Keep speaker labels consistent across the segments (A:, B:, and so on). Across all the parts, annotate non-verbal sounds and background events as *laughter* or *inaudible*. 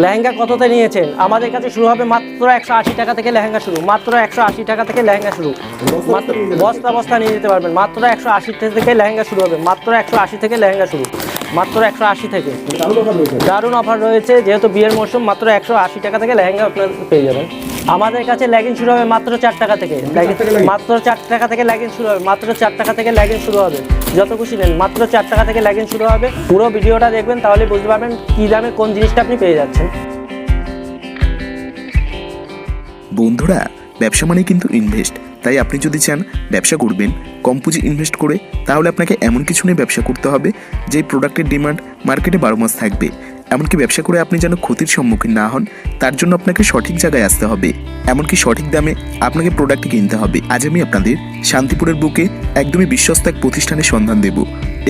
A: লেহেঙ্গা কততে নিয়েছেন? আমাদের কাছে শুরু হবে মাত্র একশো আশি টাকা থেকে লেহেঙ্গা শুরু মাত্র একশো আশি টাকা থেকে লেহেঙ্গা শুরু। মাত্র বস্তা বস্তা নিয়ে যেতে পারবেন মাত্র একশো আশি থেকে লেহেঙ্গা শুরু হবে মাত্র একশো আশি থেকে লেহেঙ্গা শুরু মাত্র একশো আশি থেকে।
B: দারুণ অফার রয়েছে।
A: যেহেতু বিয়ের মৌসুম মাত্র একশো আশি টাকা থেকে লেহেঙ্গা আপনার পেয়ে যাবেন। আমাদের কাছে লেগিং শুরু হবে মাত্র চার টাকা থেকে? মাত্র চার টাকা থেকে লেগিং শুরু হবে। মাত্র চার টাকা থেকে লেগিং শুরু হবে। যত খুশি নেন মাত্র চার টাকা থেকে লেগিং শুরু হবে। পুরো ভিডিওটা দেখবেন তাহলে বুঝতে পারবেন কী দামে কোন জিনিসটা আপনি পেয়ে যাচ্ছেন।
C: বন্ধুরা ব্যবসা মানে কিন্তু ইনভেস্ট তাই আপনি যদি চান ব্যবসা করবেন কম পুঁজি ইনভেস্ট করে তাহলে আপনাকে এমন কিছু নিয়ে ব্যবসা করতে হবে যে প্রোডাক্টের ডিমান্ড মার্কেটে বারো মাস থাকবে। এমনকি ব্যবসা করে আপনি যেন ক্ষতির সম্মুখীন না হন, তার জন্য আপনাকে সঠিক জায়গায় আসতে হবে। এমনকি সঠিক দামে আপনাকে প্রোডাক্ট কিনতে হবে। আজ আমি আপনাদের শান্তিপুরের বুকে একদমই বিশ্বস্ত এক প্রতিষ্ঠানের সন্ধান দেব।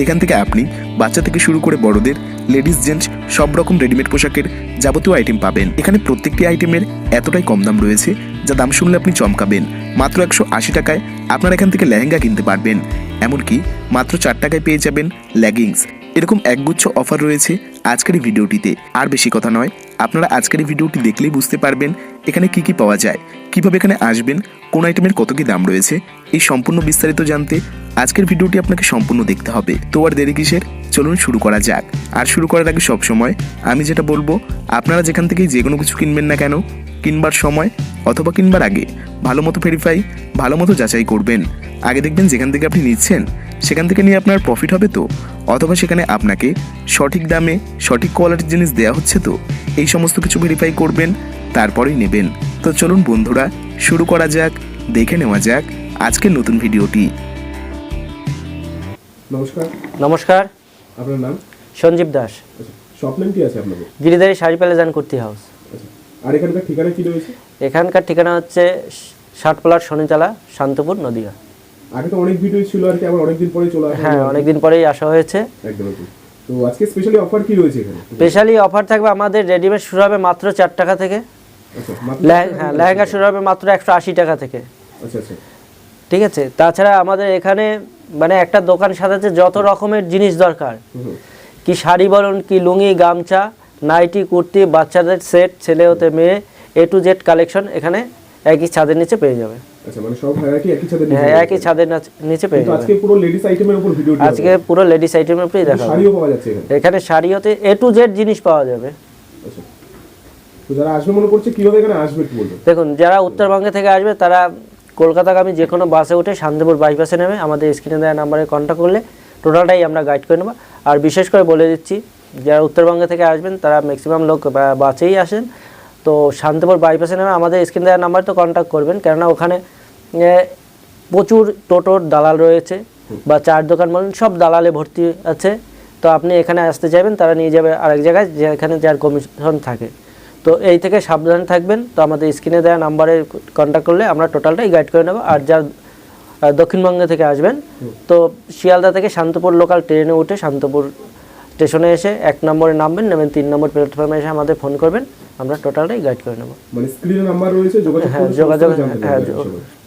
C: এখান থেকে আপনি বাচ্চা থেকে শুরু করে বড়দের লেডিস জেন্টস সব রকম রেডিমেড পোশাকের যাবতীয় আইটেম পাবেন। এখানে প্রত্যেকটি আইটেমের এতটাই কম দাম রয়েছে, যা দাম শুনলে আপনি চমকাবেন। মাত্র একশো আশি টাকায় আপনারা এখান থেকে লেহেঙ্গা কিনতে পারবেন। এমনকি মাত্র চার টাকায় পেয়ে যাবেন লেগিংস এরকম একগুচ্ছ অফার রয়েছে আজকের ভিডিওটিতে। আর বেশি কথা নয়, আপনারা আজকের ভিডিওটি দেখলেই বুঝতে পারবেন এখানে কি কি পাওয়া যায়, কীভাবে এখানে আসবেন, কোন আইটেমের কত কি দাম রয়েছে, এই সম্পূর্ণ বিস্তারিত জানতে আজকের ভিডিওটি আপনাকে সম্পূর্ণ দেখতে হবে। তো আর দেরি কিসের? চলুন শুরু করা যাক। আর শুরু করার আগে সব সময় আমি যেটা বলব, আপনারা যেখান থেকেই যে কোনো কিছু কিনবেন না কেন কিনবার সময় অথবা কিনবার আগে ভালো মতো ভেরিফাই ভালো মতো যাচাই করবেন। আগে দেখবেন যেখান থেকে আপনি নিচ্ছেন সেখান থেকে নিয়ে আপনার প্রফিট হবে তো? অথবা সেখানে আপনাকে সঠিক দামে সঠিক কোয়ালিটির জিনিস দেওয়া হচ্ছে তো? এই সমস্ত কিছু ভেরিফাই করবেন তারপরেই নেবেন। তো চলুন বন্ধুরা শুরু করা যাক দেখে নেওয়া যাক আজকের নতুন ভিডিওটি।
B: নমস্কার।
A: নমস্কার।
B: আপনার নাম?
A: সঞ্জীব দাস।
B: আচ্ছা শপ নেম কি আছে আপনাদের?
A: গিরিধারী শাড়ি প্যালেজান কুর্তি হাউস।
B: আর এখানকার ঠিকানা কি রয়েছে?
A: এখানকার ঠিকানা হচ্ছে ষাটপালার শনিতলা শান্তপুর নদীয়া।
B: আগে তো অনেক ভিডিও ছিল আর কি আবার অনেকদিন পরে চলে আসে
A: হ্যাঁ অনেকদিন পরেই আসা হয়েছে।
B: একদম তো আজকে স্পেশালি অফার কি রয়েছে এখানে?
A: স্পেশালি অফার থাকবে আমাদের রেডিমেড শুরু হবে মাত্র চার টাকা থেকে।
B: আচ্ছা
A: হ্যাঁ লেহেঙ্গা শুরু হবে মাত্র একশো আশি টাকা থেকে।
B: আচ্ছা আচ্ছা।
A: ঠিক আছে? তাছাড়া আমাদের এখানে মানে একটা দোকান সাজাতে যত রকমের জিনিস দরকার। কি শাড়ি বলুন কি লুঙ্গি গামছা নাইটি কুর্তি বাচ্চাদের সেট ছেলে হতে মেয়ে এ টু জেড কালেকশন এখানে একই ছাদের নিচে পেয়ে যাবে। হ্যাঁ একই ছাদের নিচে পেয়ে যাবে।
B: আজকে পুরো লেডিস আইটেমের উপর ভিডিও
A: আজকে পুরো লেডিস আইটেমের উপরেই দেখাবো।
B: শাড়িও পাওয়া যাচ্ছে এখানে।
A: এখানে শাড়ি হতে এ টু জেড জিনিস পাওয়া যাবে।
B: আচ্ছা। যারা আসবে মনে করছে কীভাবে এখানে আসবে একটু বলবেন
A: দেখুন যারা উত্তরবঙ্গে থেকে আসবে তারা কলকাতাগামী যে কোনো বাসে উঠে শান্তিপুর বাইপাসে নেমে আমাদের স্ক্রিনে দেওয়া নাম্বারে কন্ট্যাক্ট করলে টোটালটাই আমরা গাইড করে নেব। আর বিশেষ করে বলে দিচ্ছি যারা উত্তরবঙ্গে থেকে আসবেন তারা ম্যাক্সিমাম লোক বাসেই আসেন। তো শান্তিপুর বাইপাসে নেমে আমাদের স্ক্রিনে দেওয়া নাম্বার তো কন্ট্যাক্ট করবেন। কেননা ওখানে প্রচুর টোটোর দালাল রয়েছে বা চার দোকান বলুন সব দালালে ভর্তি আছে। তো আপনি এখানে আসতে চাইবেন তারা নিয়ে যাবে আরেক জায়গায় যেখানে যার কমিশন থাকে। তো এই থেকে সাবধান থাকবেন। তো আমাদের স্ক্রিনে দেওয়া নাম্বারে কন্ট্যাক্ট করলে আমরা টোটালটাই গাইড করে নেব। আর যার দক্ষিণবঙ্গে থেকে আসবেন তো শিয়ালদা থেকে শান্তপুর লোকাল ট্রেনে উঠে শান্তপুর স্টেশনে এসে এক নম্বরে নামবেন নেবেন তিন নম্বর প্ল্যাটফর্মে এসে আমাদের ফোন করবেন আমরা টোটালটাই গাইড করে নেব।
B: মানে স্ক্রিনে নাম্বার রয়েছে যোগাযোগ
A: হ্যাঁ যোগাযোগ হ্যাঁ।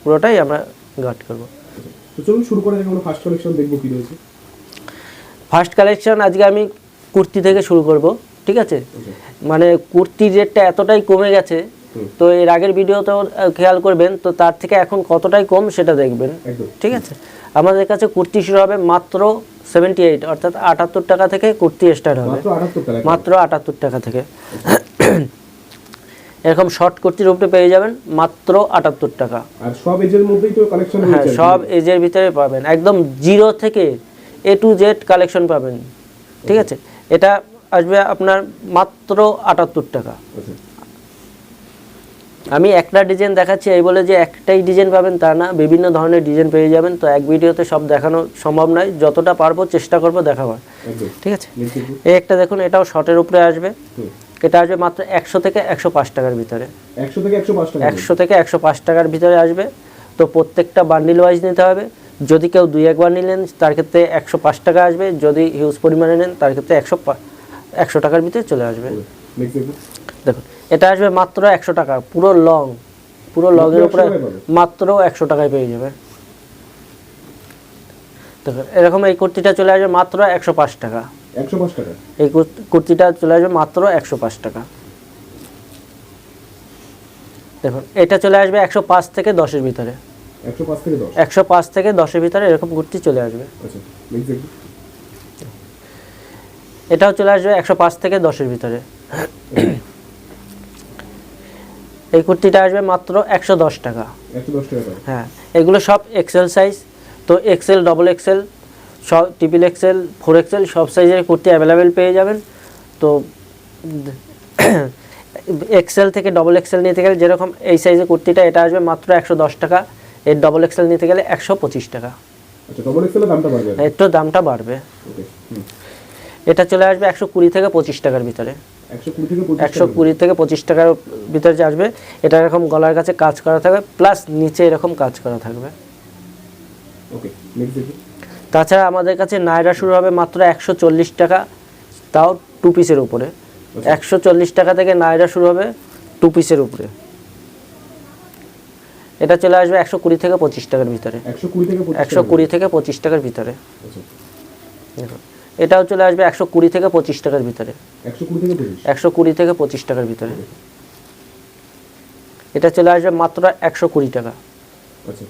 A: পুরোটাই আমরা গাইড করব।
B: তো চলুন শুরু করা যাক আমরা ফার্স্ট কালেকশন দেখব কি রয়েছে।
A: ফার্স্ট কালেকশন আজকে আমি কুর্তি থেকে শুরু করব ঠিক আছে? মানে কুর্তির রেটটা এতটাই কমে গেছে তো এর আগের ভিডিওতেও খেয়াল করবেন তো তার থেকে এখন কতটাই কম সেটা দেখবেন ঠিক আছে? আমাদের কাছে কুর্তি শুরু হবে মাত্র সেভেন্টি এইট অর্থাৎ আটাত্তর টাকা থেকে কুর্তি স্টার্ট হবে।
B: মাত্র আটাত্তর টাকা
A: থেকে? এরকম শর্ট কুর্তির উপরে পেয়ে যাবেন মাত্র আটাত্তর টাকা।
B: আর সব এজের মধ্যেই তো কালেকশন
A: হ্যাঁ সব এজের ভিতরে পাবেন। একদম জিরো থেকে এ টু জেড কালেকশন পাবেন। ঠিক আছে? এটা আসবে আপনার মাত্র আটাত্তর টাকা।
B: আচ্ছা।
A: আমি একটা ডিজাইন দেখাচ্ছি এই বলে যে একটাই ডিজাইন পাবেন তা না বিভিন্ন ধরনের ডিজাইন পেয়ে যাবেন। তো এক ভিডিওতে সব দেখানো সম্ভব নয় যতটা পারব চেষ্টা করব দেখাবার ঠিক আছে? এই একটা দেখুন এটাও শর্টের উপরে আসবে। এটা আসবে মাত্র একশো থেকে একশো পাঁচ টাকার ভিতরে।
B: একশো থেকে একশো পাঁচ টাকা
A: একশো থেকে একশো পাঁচ টাকার ভিতরে আসবে। তো প্রত্যেকটা বান্ডিল ওয়াইজ নিতে হবে। যদি কেউ দুই একবার নিলেন তার ক্ষেত্রে একশো পাঁচ টাকা আসবে। যদি হিউজ পরিমাণে নেন তার ক্ষেত্রে একশো একশো টাকার ভিতরে চলে আসবে। দেখুন এটা আসবে মাত্র একশো টাকা পুরো লং পুরো
B: 100
A: উপরে মাত্র একশো টাকায় পেয়ে যাবে। দেখুন এরকম এই কুর্তিটা চলে আসবে মাত্র একশো পাঁচ টাকা।
B: একশো পাঁচ টাকা?
A: এই কুর্তিটা চলে আসবে মাত্র একশো পাঁচ টাকা। দেখুন এটা চলে আসবে একশো পাঁচ থেকে দশের ভিতরে।
B: একশো পাঁচ থেকে
A: দশের ভিতরে এরকম কুর্তি চলে আসবে।
B: আচ্ছা
A: এটাও চলে আসবে একশো পাঁচ থেকে দশের ভিতরে। এই কুর্তিটা আসবে মাত্র একশো দশ টাকা। হ্যাঁ এগুলো সব এক্সেল সাইজ তো এক্সেল ডবল এক্সেল সব ট্রিপল এক্সেল ফোর এক্সেল সব সাইজের কুর্তি অ্যাভেলেবেল পেয়ে যাবেন। তো *clears throat* এক্সেল থেকে ডবল এক্সেল নিতে গেলে যেরকম এই সাইজের কুর্তিটা এটা আসবে মাত্র একশো দশ টাকা। এর ডবল এক্সেল নিতে গেলে একশো পঁচিশ টাকা।
B: আচ্ছা
A: একটু দামটা বাড়বে। এটা চলে আসবে একশো কুড়ি থেকে পঁচিশ টাকার ভিতরে।
B: একশো কুড়ি থেকে পঁচিশ
A: টাকার ভিতরে যে আসবে এটা এরকম গলার কাছে কাজ করা থাকবে প্লাস নিচে এরকম কাজ করা থাকবে।
B: ওকে
A: তাছাড়া আমাদের কাছে নায়রা শুরু হবে মাত্র একশো চল্লিশ টাকা তাও টু পিসের উপরে। একশো চল্লিশ টাকা থেকে নায়রা শুরু হবে টু পিসের উপরে। এটা চলে আসবে একশো কুড়ি থেকে পঁচিশ টাকার ভিতরে।
B: একশো কুড়ি থেকে পঁচিশ
A: একশো কুড়ি থেকে পঁচিশ টাকার ভিতরে।
B: আচ্ছা।
A: দেখুন এটাও চলে আসবে একশো কুড়ি থেকে পঁচিশ টাকার ভিতরে।
B: একশো কুড়ি থেকে পঁচিশ?
A: টাকার ভিতরে। এটা চলে আসবে মাত্র একশো কুড়ি টাকা।
B: আচ্ছা।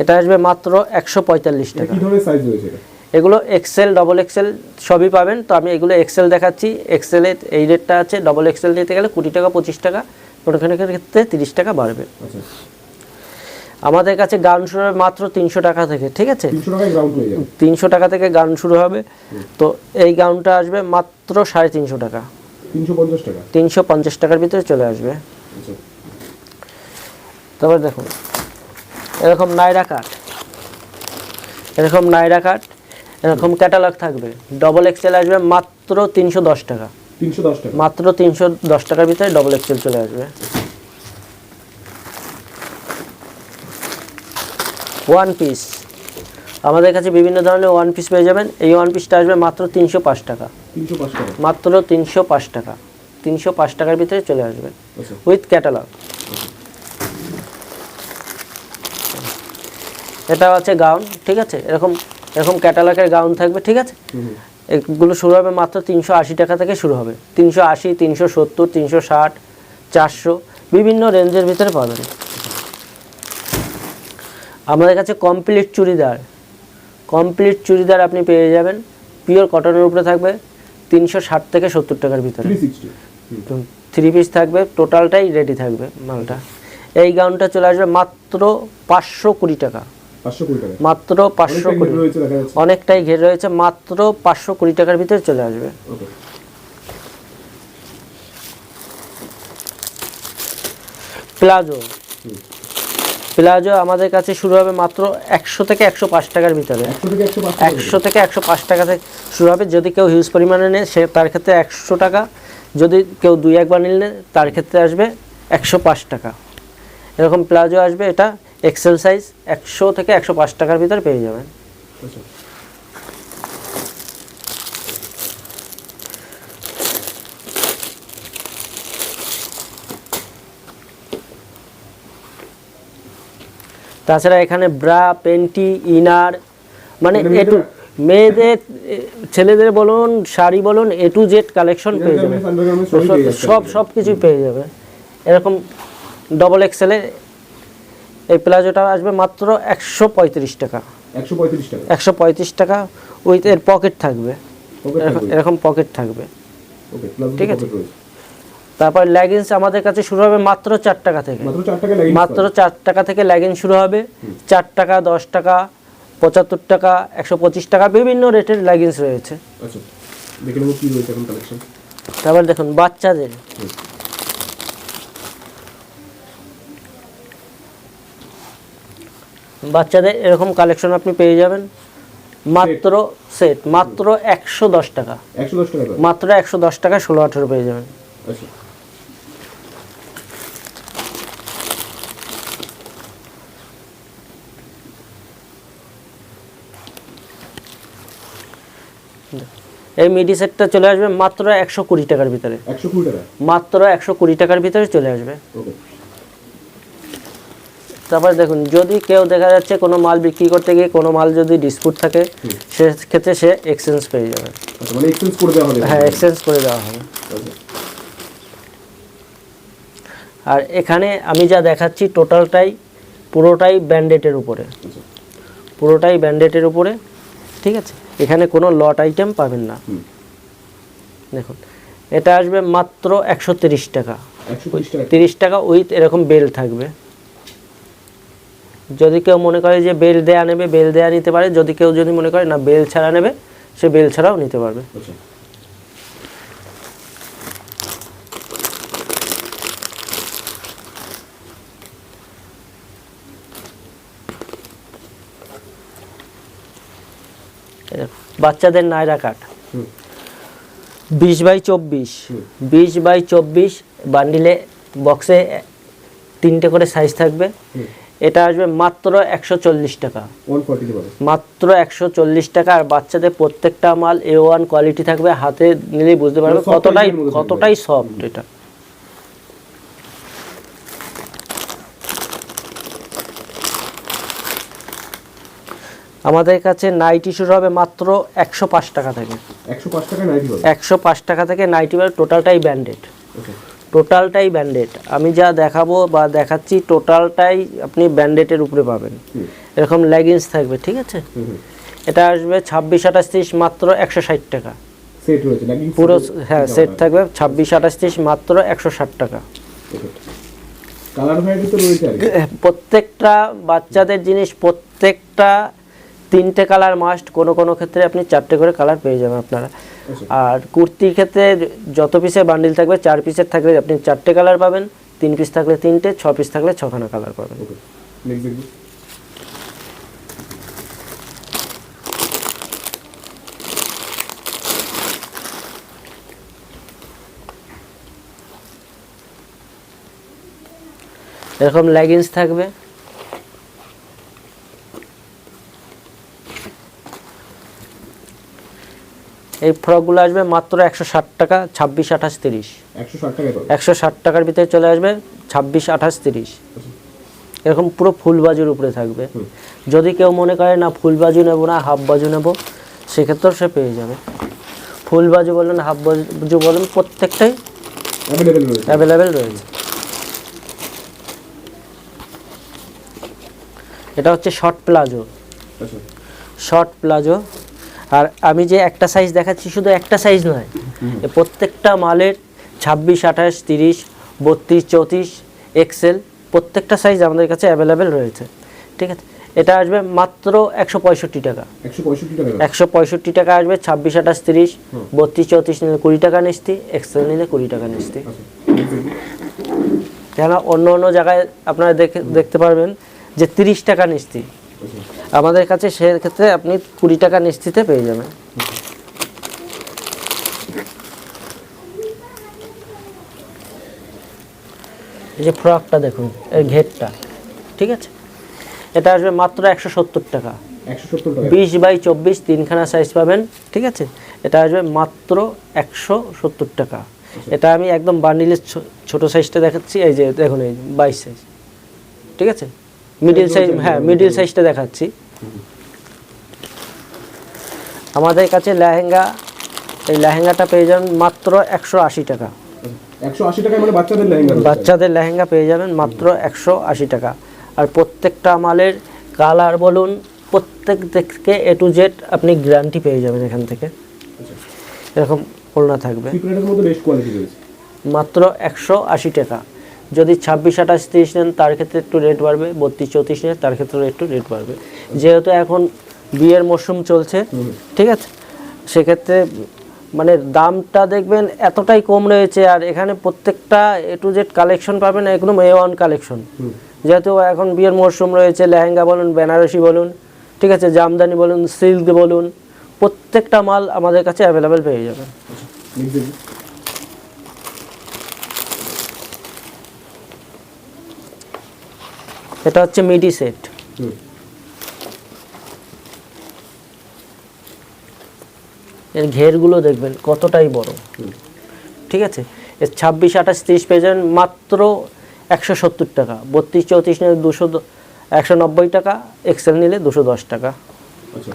A: এটা আসবে মাত্র একশো পঁয়তাল্লিশ টাকা। এগুলো এক্সেল ডবল এক্সেল সবই পাবেন। তো আমি এগুলো এক্সেল দেখাচ্ছি। এক্সেলে এই রেটটা আছে। ডবল এক্সেল নিতে গেলে কুড়ি টাকা পঁচিশ টাকা। ওখানে ক্ষেত্রে তিরিশ টাকা বাড়বে।
B: আচ্ছা।
A: আমাদের কাছে গান শুরু হবে মাত্র তিনশো টাকা থেকে ঠিক আছে?
B: তিনশো
A: টাকা থেকে গান শুরু হবে। তো এই গাউনটা আসবে মাত্র সাড়ে তিনশো টাকা।
B: তিনশো পঞ্চাশ
A: টাকার ভিতরে চলে আসবে।
B: আচ্ছা।
A: তারপর দেখুন এরকম নাইরা কাট এরকম নাইরা কাট এরকম ক্যাটালগ থাকবে। ডবল এক্সেল আসবে মাত্র তিনশো দশ টাকা।
B: তিনশো দশ টাকা।
A: মাত্র তিনশো দশ টাকার ভিতরে ডবল এক্সেল চলে আসবে। ওয়ান পিস আমাদের কাছে বিভিন্ন ধরনের ওয়ান পিস পেয়ে যাবেন। এই ওয়ান পিসটা আসবে মাত্র তিনশো পাঁচ টাকা। মাত্র তিনশো পাঁচ টাকা। তিনশো পাঁচ টাকার ভিতরে চলে আসবে
B: আচ্ছা।
A: উইথ ক্যাটালগ এটা আছে গাউন ঠিক আছে? এরকম এরকম ক্যাটালগের গাউন থাকবে ঠিক আছে। এগুলো শুরু হবে মাত্র তিনশো আশি টাকা থেকে শুরু হবে। তিনশো আশি তিনশো সত্তর তিনশো ষাট চারশো। বিভিন্ন রেঞ্জের ভিতরে পাবেন। আমাদের কাছে কমপ্লিট চুড়িদার। কমপ্লিট চুড়িদার আপনি পেয়ে যাবেন। পিওর কটনের উপরে থাকবে তিনশো ষাট থেকে সত্তর টাকার ভিতরে।
B: থ্রি
A: পিস থাকবে টোটালটাই রেডি থাকবে মালটা। এই গাউনটা চলে আসবে মাত্র পাঁচশো কুড়ি টাকা। মাত্র পাঁচশো কুড়ি। অনেকটাই ঘের রয়েছে মাত্র পাঁচশো কুড়ি টাকার ভিতরে চলে আসবে। প্লাজো। প্লাজো আমাদের কাছে শুরু হবে মাত্র একশো থেকে একশো পাঁচ টাকার ভিতরে।
B: একশো থেকে একশো পাঁচ টাকা
A: থেকে শুরু হবে। যদি কেউ হিউজ পরিমাণে নেয় সে তার ক্ষেত্রে একশো টাকা। যদি কেউ দুই একবার নিলে তার ক্ষেত্রে আসবে একশো পাঁচ টাকা। এরকম প্লাজো আসবে এটা এক্সেল সাইজ একশো থেকে একশো পাঁচ টাকার ভিতরে পেয়ে যাবেন। তাছাড়া এখানে ব্রা পেন্টি ইনার মানে
B: মানে
A: এ টু মেয়েদের ছেলেদের বলুন শাড়ি বলুন এ টু জেড কালেকশন পেয়ে যাবে। সব সব কিছুই পেয়ে যাবে। এরকম ডবল এক্সেলে এই প্লাজোটা আসবে মাত্র একশো পঁয়ত্রিশ টাকা।
B: একশো পঁয়ত্রিশ টাকা।
A: উইথ এর পকেট থাকবে। এরকম- পকেট থাকবে। ঠিক আছে। তারপর লেগিংস আমাদের কাছে শুরু হবে মাত্র চার টাকা থেকে।
B: মাত্র চার টাকা
A: থেকে লেগিংস শুরু হবে। চার টাকা দশ টাকা পঁচাত্তর টাকা একশো পঁচিশ টাকা বিভিন্ন রেটের লেগিংস রয়েছে।
B: আচ্ছা
A: তারপর দেখুন বাচ্চাদের। বাচ্চাদের এরকম কালেকশন আপনি পেয়ে যাবেন। মাত্র সেট মাত্র একশো দশ টাকা।
B: একশো দশ টাকা
A: মাত্র একশো দশ টাকা ষোলো আঠেরো পেয়ে যাবেন। এই মিডি সেটটা চলে আসবে মাত্র একশো কুড়ি টাকার ভিতরে। মাত্র একশো কুড়ি টাকার ভিতরে চলে আসবে। তারপরে দেখুন যদি কেউ দেখা যাচ্ছে কোনো মাল বিক্রি করতে গিয়ে কোনো মাল যদি ডিসপুট থাকে সেক্ষেত্রে সে এক্সচেঞ্জ পেয়ে যাবে।
B: আচ্ছা মানে এক্সচেঞ্জ
A: হ্যাঁ এক্সচেঞ্জ করে দেওয়া হবে।
B: আচ্ছা
A: আর এখানে আমি যা দেখাচ্ছি টোটালটাই পুরোটাই ব্যান্ডেটের উপরে।
B: আচ্ছা।
A: পুরোটাই ব্যান্ডেটের উপরে ঠিক আছে? এখানে কোনো লট আইটেম পাবেন না। দেখুন এটা আসবে মাত্র একশো তিরিশ টাকা।
B: তিরিশ টাকা।
A: উইথ এরকম বেল থাকবে। যদি কেউ মনে করে যে বেল দেয়া নেবে বেল দেয়া নিতে পারে। যদি কেউ যদি মনে করে না বেল ছাড়া নেবে সে বেল ছাড়াও নিতে পারবে। বাচ্চাদের নায়রা
B: হুম।
A: বিশ বাই চব্বিশ বিশ বাই চব্বিশ বান্ডিলে বক্সে তিনটে করে সাইজ থাকবে। এটা আসবে মাত্র একশো চল্লিশ টাকা। মাত্র একশো চল্লিশ টাকা আর বাচ্চাদের প্রত্যেকটা মাল এ ওয়ান কোয়ালিটি থাকবে হাতে নিলেই বুঝতে পারবে
B: মানে
A: কতটাই। কতটাই সফট এটা। আমাদের কাছে নাইটি শুরু হবে মাত্র একশো পাঁচ টাকা থেকে।
B: একশো পাঁচ টাকা নাইটি
A: একশো পাঁচ টাকা থেকে নাইটি বার টোটালটাই ব্যান্ডেড টোটালটাই ব্যান্ডেড আমি যা দেখাবো বা দেখাচ্ছি টোটালটাই আপনি ব্যান্ডেডের উপরে পাবেন। এরকম লেগিংস থাকবে ঠিক আছে? এটা আসবে ছাব্বিশ আঠাশ তিরিশ মাত্র একশো ষাট টাকা। পুরো হ্যাঁ সেট থাকবে ছাব্বিশ আঠাশ তিরিশ মাত্র একশো ষাট টাকা। প্রত্যেকটা বাচ্চাদের জিনিস প্রত্যেকটা তিনটে কালার মাস্ট কোনো কোনো ক্ষেত্রে আপনি চারটে করে কালার পেয়ে যাবেন আপনারা। আর কুর্তির ক্ষেত্রে যত পিসের বান্ডিল থাকবে চার পিসের থাকলে আপনি চারটে কালার পাবেন তিন পিস থাকলে তিনটে ছ পিস থাকলে ছখানা কালার পাবেন। এরকম লেগিংস থাকবে। এই ফ্রকগুলো আসবে মাত্র একশো ষাট টাকা ছাব্বিশ আঠাশ তিরিশ।
B: একশো ষাট
A: টাকার ভিতরে চলে আসবে ছাব্বিশ আঠাশ তিরিশ। এরকম পুরো ফুল বাজুর উপরে থাকবে। যদি কেউ মনে করে না ফুল বাজু নেব না হাফ বাজু নেব সেক্ষেত্রেও সে পেয়ে যাবে। ফুল বাজু বলেন হাফ বাজু বলেন প্রত্যেকটাই
B: অ্যাভেলেবেল রয়েছে।
A: এটা হচ্ছে শর্ট প্লাজো।
B: আচ্ছা।
A: শর্ট প্লাজো আর আমি যে একটা সাইজ দেখাচ্ছি শুধু একটা সাইজ নয়। প্রত্যেকটা মালের ছাব্বিশ আঠাশ তিরিশ বত্রিশ চৌত্রিশ এক্সেল প্রত্যেকটা সাইজ আমাদের কাছে অ্যাভেলেবেল রয়েছে। ঠিক আছে? এটা আসবে মাত্র একশো পঁয়ষট্টি টাকা।
B: একশো পঁয়ষট্টি টাকা
A: আসবে ছাব্বিশ আঠাশ তিরিশ বত্রিশ চৌত্রিশ নিলে কুড়ি টাকা নিস্তি এক্সেল নিলে কুড়ি টাকা নিস্তি
B: আচ্ছা
A: কেন অন্য অন্য জায়গায় আপনারা দেখে দেখতে পারবেন যে তিরিশ টাকা নিস্তি আমাদের কাছে সেক্ষেত্রে আপনি কুড়ি টাকা নিশ্চিতে পেয়ে যাবেন। এই যে ফ্রকটা দেখুন এর ঘেরটা ঠিক আছে? এটা আসবে মাত্র একশো সত্তর টাকা। বিশ বাই চব্বিশ তিনখানা সাইজ পাবেন ঠিক আছে? এটা আসবে মাত্র একশো সত্তর টাকা। এটা আমি একদম বান্ডিলের ছোট সাইজটা দেখাচ্ছি এই যে দেখুন এই বাইশ সাইজ ঠিক আছে? মিডিল সাইজ হ্যাঁ মিডিল সাইজটা দেখাচ্ছি। আমাদের কাছে লেহেঙ্গা এই লেহেঙ্গাটা পেয়ে যাবেন মাত্র একশো আশি টাকা।
B: মানে বাচ্চাদের লেহেঙ্গা রয়েছে।
A: বাচ্চাদের লেহেঙ্গা পেয়ে যাবেন মাত্র একশো আশি টাকা। আর প্রত্যেকটা মালের কালার বলুন প্রত্যেক থেকে এ টু জেড আপনি গ্যারান্টি পেয়ে যাবেন এখান থেকে। এরকম ওড়না থাকবে।
B: সিক্রেটের মধ্যে বেস্ট কোয়ালিটি রয়েছে।
A: মাত্র একশো আশি টাকা। যদি ছাব্বিশ আঠাশ তিরিশ নেন তার ক্ষেত্রে একটু রেট বাড়বে। বত্রিশ চৌত্রিশ নেন তার ক্ষেত্রে একটু রেট বাড়বে। যেহেতু এখন বিয়ের মরশুম চলছে ঠিক আছে? সেক্ষেত্রে মানে দামটা দেখবেন এতটাই কম রয়েছে আর এখানে প্রত্যেকটা এ টু জেড কালেকশন পাবেন একদম এ ওয়ান কালেকশন যেহেতু এখন বিয়ের মরশুম রয়েছে লেহেঙ্গা বলুন বেনারসি বলুন ঠিক আছে? জামদানি বলুন সিল্ক বলুন প্রত্যেকটা মাল আমাদের কাছে অ্যাভেলেবেল পেয়ে যাবেন
B: নেক্সট দেখবি
A: এটা হচ্ছে মিডি সেট। এর ঘেরগুলো দেখবেন কতটাই বড়। ঠিক আছে? এর ছাব্বিশ আঠাশ তিরিশ পেয়ে যাবেন মাত্র একশো সত্তর টাকা। বত্রিশ চৌত্রিশ নিলে দুশো একশো নব্বই টাকা এক্সেল নিলে দুশো দশ টাকা।
B: আচ্ছা।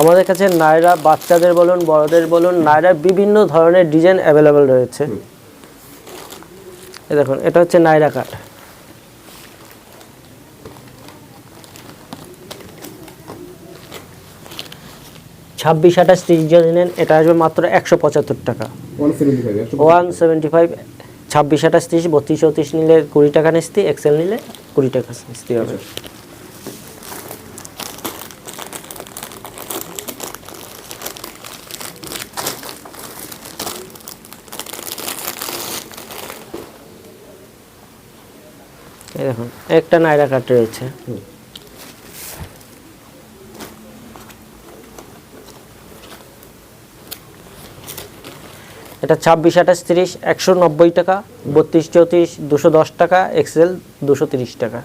A: আমাদের কাছে নায়রা বাচ্চাদের বলুন বড়দের বলুন নায়রা বিভিন্ন ধরনের ডিজাইন অ্যাভেলেবেল রয়েছে। দেখুন, এটা হচ্ছে নাইরা কাঠ। ছাব্বিশ, আঠাশ, তিরিশ জন নেন এটা আসবে মাত্র একশো পঁচাত্তর টাকা।
B: ওয়ান সেভেন্টি ফাইভ,
A: ছাব্বিশ, আঠাশ, তিরিশ, বত্রিশ, চৌত্রিশ নিলে কুড়ি টাকা নিস্তি এক্সেল নিলে কুড়ি টাকা নিস্তি হবে। এই দেখুন, একটা নাইরা কাট রয়েছে। এটা ছাব্বিশ, আঠাশ, তিরিশ, একশো নব্বই টাকা, বত্রিশ, চৌত্রিশ, দুশো দশ টাকা, এক্সেল দুশো তিরিশ টাকা।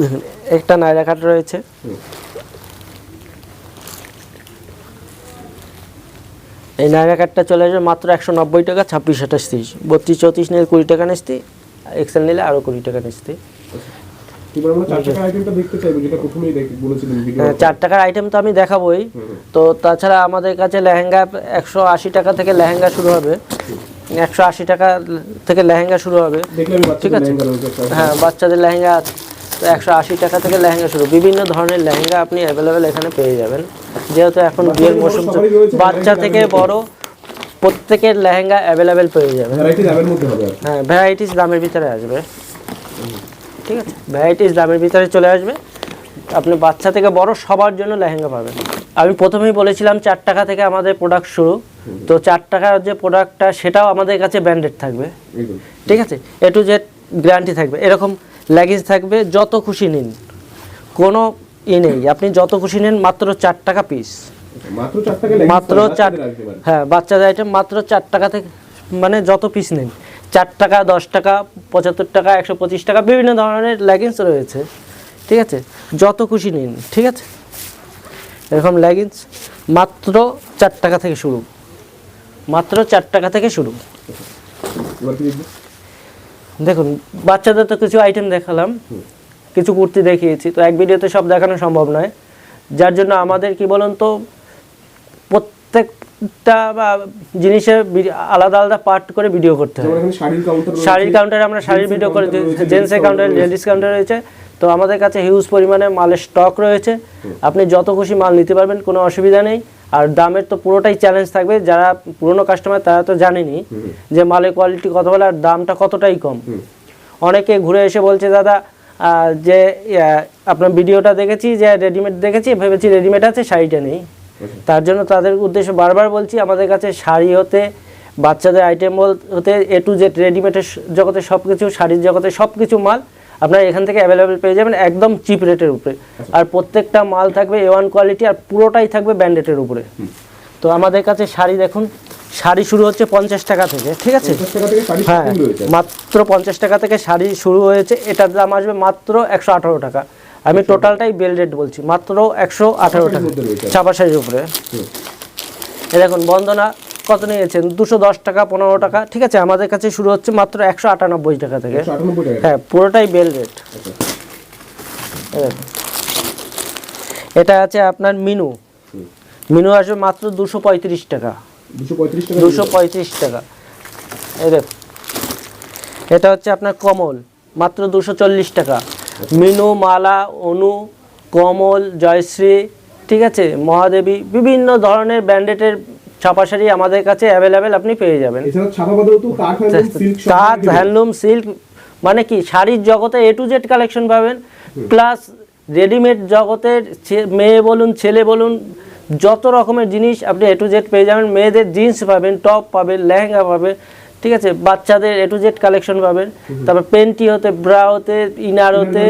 A: দেখুন একটা নাইরা কাট রয়েছে। এই নাইরা কাটটা চলে আসবে মাত্র একশো নব্বই টাকা ছাব্বিশ আঠাশ তিরিশ। বত্রিশ চৌত্রিশ নিলে কুড়ি টাকা নিস্তি এক্সেল নিলে আরও কুড়ি টাকা নিস্তি
B: চার টাকার ভিডিও
A: হ্যাঁ, আইটেম তো আমি দেখাবোই। তো তাছাড়া আমাদের কাছে লেহেঙ্গা একশো আশি টাকা থেকে লেহেঙ্গা শুরু হবে। একশো আশি টাকা থেকে লেহেঙ্গা শুরু হবে। ঠিক আছে। হ্যাঁ বাচ্চাদের লেহেঙ্গা আছে। তো একশো আশি টাকা থেকে লেহেঙ্গা শুরু। বিভিন্ন ধরনের লেহেঙ্গা আপনি অ্যাভেলেবেল এখানে পেয়ে যাবেন। যেহেতু এখন
B: বাচ্চা
A: বিয়ের
B: থেকে
A: মৌসুম বাচ্চা থেকে বড় প্রত্যেকের লেহেঙ্গা অ্যাভেলেবেল পেয়ে যাবেন। হ্যাঁ ভ্যারাইটিস দামের ভিতরে আসবে। ঠিক আছে? ভ্যারাইটিস দামের ভিতরে চলে আসবে। আপনি বাচ্চা থেকে বড় সবার জন্য লেহেঙ্গা পাবেন। আমি প্রথমেই বলেছিলাম চার টাকা থেকে আমাদের প্রোডাক্ট শুরু। তো চার টাকার যে প্রোডাক্টটা সেটাও আমাদের কাছে ব্র্যান্ডেড থাকবে। ঠিক আছে? এ টু জেড গ্যারান্টি থাকবে। এরকম লেগিংস থাকবে যত খুশি নিন। কোনো ই নেই। আপনি যত খুশি নিন মাত্র চার টাকা পিস
B: মাত্র চার।
A: হ্যাঁ বাচ্চাদের আইটেম মাত্র চার টাকা থেকে মানে যত পিস নেন। চার টাকা দশ টাকা পঁচাত্তর টাকা একশো পঁচিশ টাকা বিভিন্ন ধরনের লেগিংস রয়েছে। ঠিক আছে? যত খুশি নিন। ঠিক আছে? এরকম লেগিংস মাত্র চার টাকা থেকে শুরু। মাত্র চার টাকা থেকে শুরু? দেখুন বাচ্চাদের তো কিছু আইটেম দেখালাম কিছু কুর্তি দেখিয়েছি তো এক ভিডিওতে সব দেখানো সম্ভব নয়। যার জন্য আমাদের কি বলুন তো প্রত্যেকটা বা জিনিসের আলাদা আলাদা পার্ট করে ভিডিও করতে হয়।
B: শাড়ির কাউন্টার
A: আমরা শাড়ির ভিডিও করে জেন্টসের কাউন্টার লেডিস কাউন্টার রয়েছে। তো আমাদের কাছে হিউজ পরিমাণে মালের স্টক রয়েছে। আপনি যত খুশি মাল নিতে পারবেন কোনো অসুবিধা নেই। আর দামের তো পুরোটাই চ্যালেঞ্জ থাকবে। যারা পুরনো কাস্টমার তারা তো জানেনি যে মালের কোয়ালিটি কত বলে আর দামটা কতটাই কম। অনেকে ঘুরে এসে বলছে দাদা যে আপনার ভিডিওটা দেখেছি যে রেডিমেড দেখেছি ভেবেছি রেডিমেড আছে শাড়িটা নেই।
B: আচ্ছা।
A: তার জন্য তাদের উদ্দেশ্য বারবার বলছি আমাদের কাছে শাড়ি হতে বাচ্চাদের আইটেম হতে এ টু জেড রেডিমেডের জগতে সব কিছু শাড়ির জগতে সব কিছু মাল আপনারা এখান থেকে অ্যাভেলেবেল পেয়ে যাবেন একদম চিপ রেটের উপরে। আর প্রত্যেকটা মাল থাকবে এ ওয়ান কোয়ালিটি আর পুরোটাই থাকবে ব্যান্ডেটের উপরে। তো আমাদের কাছে শাড়ি দেখুন শাড়ি শুরু হচ্ছে পঞ্চাশ টাকা থেকে ঠিক আছে? হ্যাঁ মাত্র পঞ্চাশ টাকা থেকে শাড়ি শুরু হয়েছে এটার দাম আসবে মাত্র একশো আঠারো টাকা। আমি টোটালটাই বেল রেট বলছি মাত্র একশো আঠারো টাকা। চাপা শাড়ির উপরে। এ দেখুন বন্দনা কত নিয়েছেন? দুশো দশ টাকা পনেরো টাকা। ঠিক আছে আমাদের কাছে শুরু হচ্ছে মাত্র একশো আটানব্বই টাকা থেকে। হ্যাঁ পুরোটাই বেল রেট।
B: আচ্ছা।
A: এটা আছে আপনার মিনু। মিনু আসবে মাত্র দুশো পঁয়ত্রিশ টাকা।
B: দুশো পঁয়ত্রিশ টাকা
A: দুশো পঁয়ত্রিশ টাকা। এই দেখ এটা হচ্ছে আপনার কমল মাত্র দুশো চল্লিশ টাকা। মিনু মালা অনু কমল জয়শ্রী ঠিক আছে মহাদেবী বিভিন্ন ধরনের ব্র্যান্ডেডের ছাপা শাড়ি আমাদের কাছে অ্যাভেলেবেল আপনি পেয়ে যাবেন। তাঁত হ্যান্ডলুম সিল্ক মানে কি? শাড়ির জগতে এ টু জেড কালেকশন পাবেন। প্লাস রেডিমেড জগতের মেয়ে বলুন ছেলে বলুন যত রকমের জিনিস আপনি এ টু জেড পেয়ে যাবেন। মেয়েদের জিন্স পাবেন টপ পাবেন লেহেঙ্গা পাবেন ঠিক আছে? বাচ্চাদের এ টু জেড কালেকশন পাবেন। তারপর পেন্টি হতে ব্রা হতে ইনার হতে।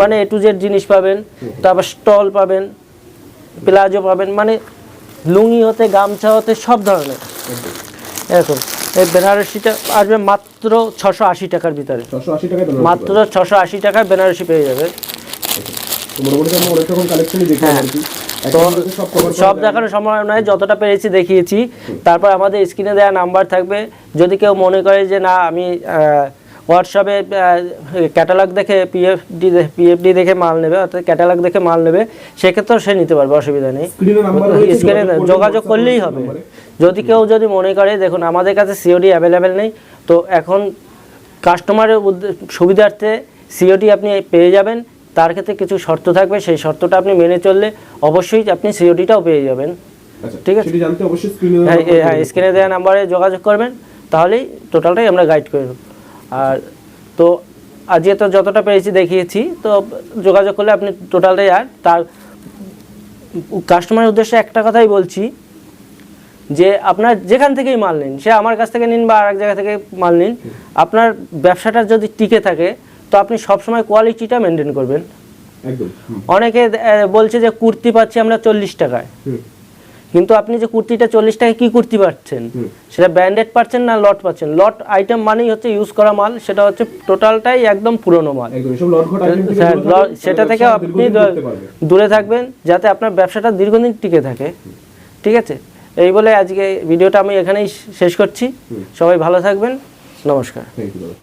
A: মানে এ টু জেড জিনিস পাবেন। তারপর স্টল পাবেন প্লাজো পাবেন। মানে লুঙ্গি হতে গামছা হতে সব ধরনের। এরকম। এই বেনারসিটা আসবে মাত্র ছশো আশি টাকার ভিতরে। মাত্র ছশো আশি টাকায় বেনারসি পেয়ে যাবে। হ্যাঁ।
B: সব কভার
A: সব দেখানো সম্ভব নয় যতটা পেরেছি দেখিয়েছি। তারপর আমাদের স্ক্রিনে দেওয়া নাম্বার থাকবে। যদি কেউ মনে করে যে না আমি হোয়াটসঅ্যাপে ক্যাটালগ দেখে পিএফডি পিএফডি দেখে মাল নেবে অর্থাৎ ক্যাটালগ দেখে মাল নেবে সেক্ষেত্রেও সে নিতে পারবে অসুবিধা নেই।
B: স্ক্রিনে
A: যোগাযোগ করলেই হবে। যদি কেউ যদি মনে করে দেখুন আমাদের কাছে সিওডি অ্যাভেলেবেল নেই তো এখন কাস্টমারের সুবিধার্থে সিওডি আপনি পেয়ে যাবেন তার ক্ষেত্রে কিছু শর্ত থাকবে সেই শর্তটা আপনি মেনে চললে অবশ্যই আপনি সিওডিটাও পেয়ে যাবেন।
B: আচ্ছা
A: ঠিক আছে।
B: অবশ্যই স্ক্রিনে
A: হ্যাঁ হ্যাঁ স্ক্রিনে দেওয়া নাম্বারে যোগাযোগ করবেন তাহলেই টোটালটাই আমরা গাইড করে দেবো। আর তো আজকে তো যতটা পেরেছি দেখিয়েছি তো যোগাযোগ করলে আপনি টোটালটাই আর তার কাস্টমারের উদ্দেশ্যে একটা কথাই বলছি যে আপনার যেখান থেকেই মাল নিন সে আমার কাছ থেকে নিন বা আরেক জায়গা থেকে মাল নিন আপনার ব্যবসাটা যদি টিকে থাকে তো আপনি সবসময় কোয়ালিটিটা মেনটেন করবেন। অনেকে বলছে যে কুর্তি পাচ্ছি আমরা চল্লিশ টাকায়। কিন্তু আপনি যে কুর্তিটা চল্লিশ টাকায় কি কুর্তি পাচ্ছেন? সেটা ব্র্যান্ডেড পাচ্ছেন না লট পাচ্ছেন? লট আইটেম মানেই হচ্ছে ইউজ করা মাল সেটা হচ্ছে টোটালটাই একদম পুরনো মাল। হ্যাঁ, সেটা থেকে আপনি। দূরে থাকবেন যাতে আপনার ব্যবসাটা দীর্ঘদিন টিকে থাকে। ঠিক আছে? এই বলে আজকে ভিডিওটা আমি এখানেই শেষ করছি। সবাই ভালো থাকবেন। নমস্কার।